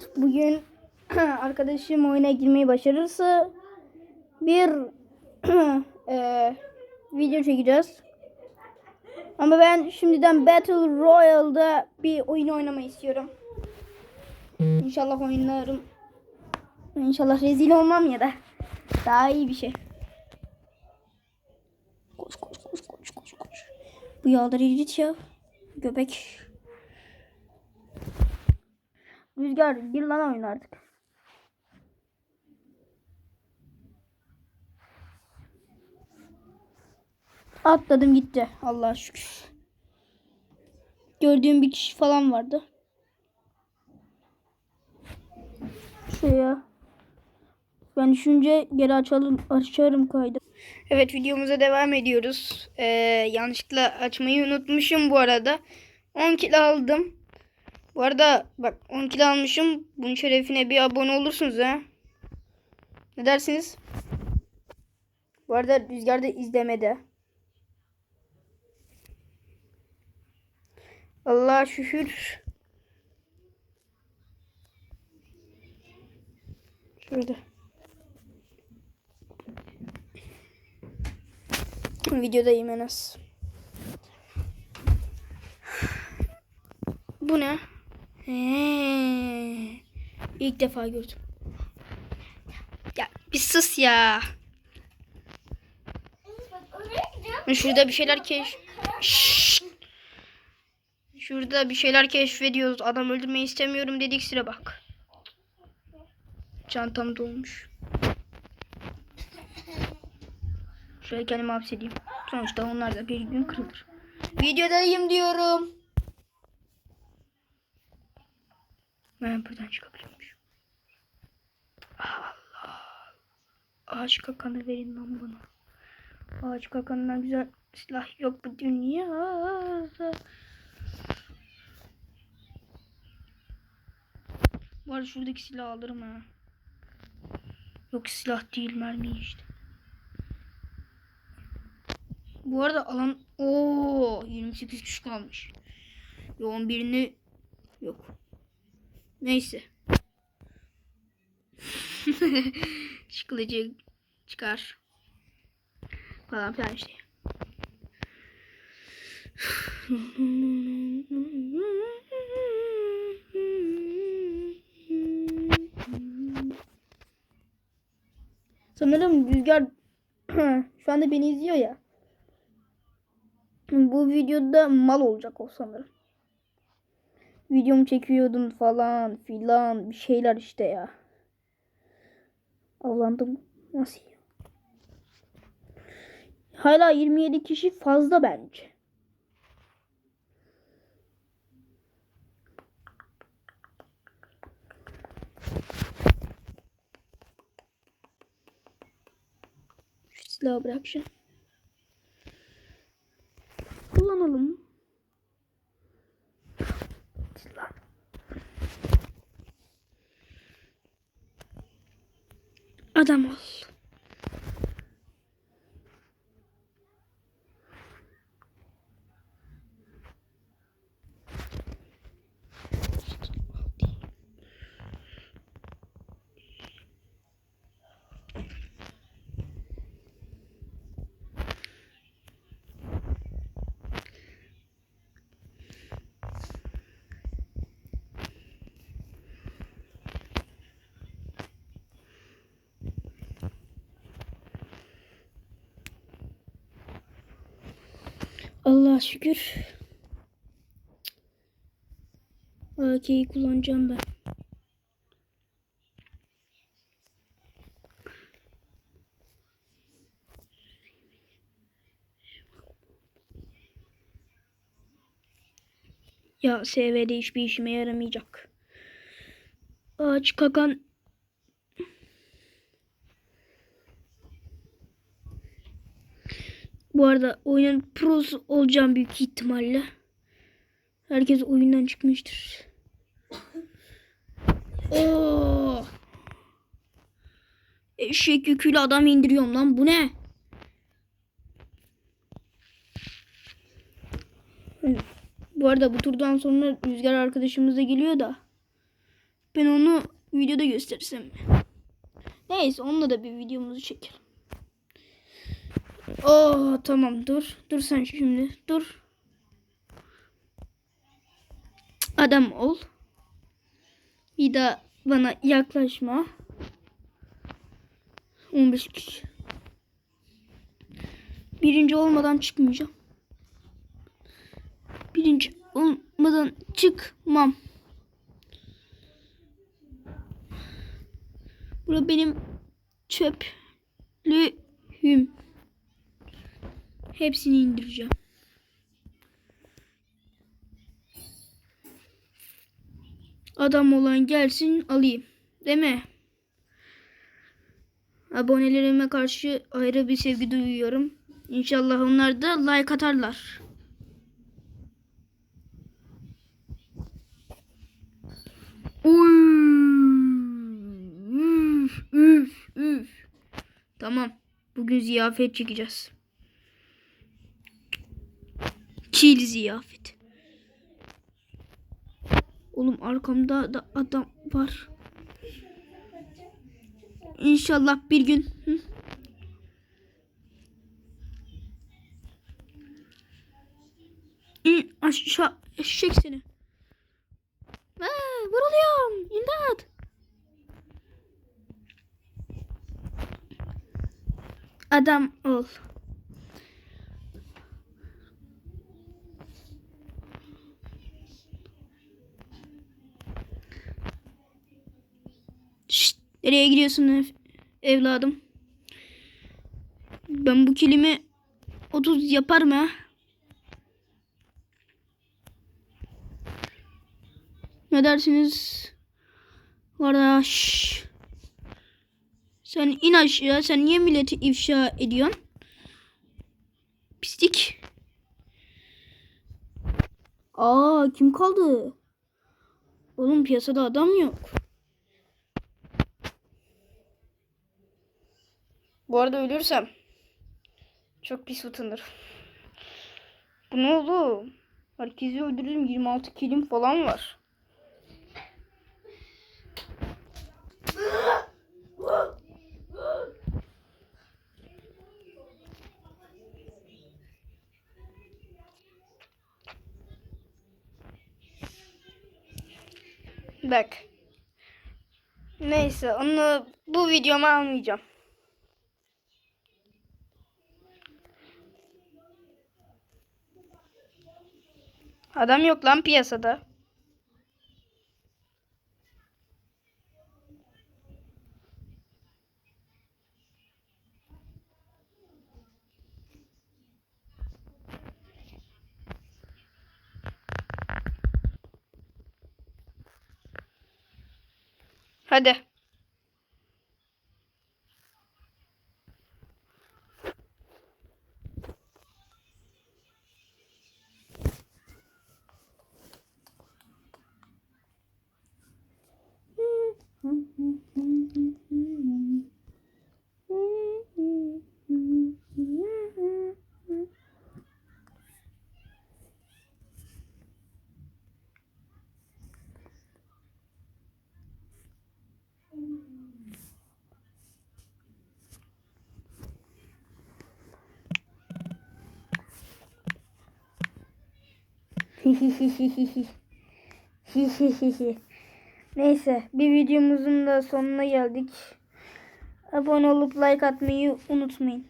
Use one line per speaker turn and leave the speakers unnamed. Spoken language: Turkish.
Evet bugün arkadaşım oyuna girmeyi başarırsa bir eee, video çekeceğiz. Ama ben şimdiden Battle Royale'da bir oyun oynamayı istiyorum. İnşallah oynarım. İnşallah rezil olmam ya da daha iyi bir şey. Koş koş koş koş koş koş. Bu git ya. Göbek. Rüzgar gir lan oyun artık. Atladım gitti. Allah'a şükür. Gördüğüm bir kişi falan vardı. Şuraya. Ben düşünce geri açalım, açarım kaydı. Evet videomuza devam ediyoruz. Ee, yanlışlıkla açmayı unutmuşum bu arada. 10 kilo aldım. Bu arada bak 10 kilo almışım. Bunun şerefine bir abone olursunuz ha. Ne dersiniz? Bu arada Rüzgar da izlemede. Allah'a şükür. Şurada. Videodayım en az. Bu ne? He. İlk defa gördüm. Ya bir sus ya. Şurada bir şeyler keş... Şşş. Şurada bir şeyler keşfediyoruz. Adam öldürmeyi istemiyorum dedik sıra bak. Çantam dolmuş. Şöyle kendimi hapsedeyim. Sonuçta onlar da bir gün kırılır. Videodayım diyorum. Ben buradan çıkabiliyormuşum. Allah. Ağaç kakanı verin lan bana. Ağaç kakanından güzel silah yok bu dünyada. Var şuradaki silah alırım ha. Yok silah değil mermi işte. Bu arada alan o 28 kişi kalmış. Yoğun birini yok. Neyse. Çıkılıcı çıkar. Falan filan işte. Sanırım Rüzgar şu anda beni izliyor ya. Bu videoda mal olacak o sanırım. Videomu çekiyordum falan filan bir şeyler işte ya. Avlandım. Nasıl? Hala 27 kişi fazla bence. Şu silahı bırakacağım. Kullanalım. Silah. Adam ol. Allah şükür. AK'yi kullanacağım ben. Ya SV'de hiçbir işime yaramayacak. Ağaç kakan Bu arada oyunun prosu olacağım büyük ihtimalle. Herkes oyundan çıkmıştır. Oo! Eşek yüküyle adam indiriyorum lan. Bu ne? Bu arada bu turdan sonra Rüzgar arkadaşımız da geliyor da. Ben onu videoda gösterirsem. Neyse onunla da bir videomuzu çekelim. Oh tamam dur. Dur sen şimdi. Dur. Adam ol. Bir daha bana yaklaşma. 15 kişi. Birinci olmadan çıkmayacağım. Birinci olmadan çıkmam. Burası benim çöplüğüm. Hepsini indireceğim. Adam olan gelsin alayım. Değil mi? Abonelerime karşı ayrı bir sevgi duyuyorum. İnşallah onlar da like atarlar. Üf, üf, üf. Tamam. Bugün ziyafet çekeceğiz. Çiğli ziyafet. Oğlum arkamda da adam var. İnşallah bir gün. Hı? İn aşağı eşek seni. Vuruluyorum. İmdat. Adam ol. Nereye gidiyorsun ev- evladım? Ben bu kilimi 30 yaparım ha. Ne dersiniz? Kardeş. Sen in aşağı. Sen niye milleti ifşa ediyorsun? Pislik. Aa kim kaldı? Oğlum piyasada adam yok. Bu arada ölürsem çok pis utanırım. Bu ne oğlum? Herkesi öldürdüm. 26 kilim falan var. Bak. Neyse onu bu videoma almayacağım. Adam yok lan piyasada. Hadi. Neyse bir videomuzun da sonuna geldik. Abone olup like atmayı unutmayın.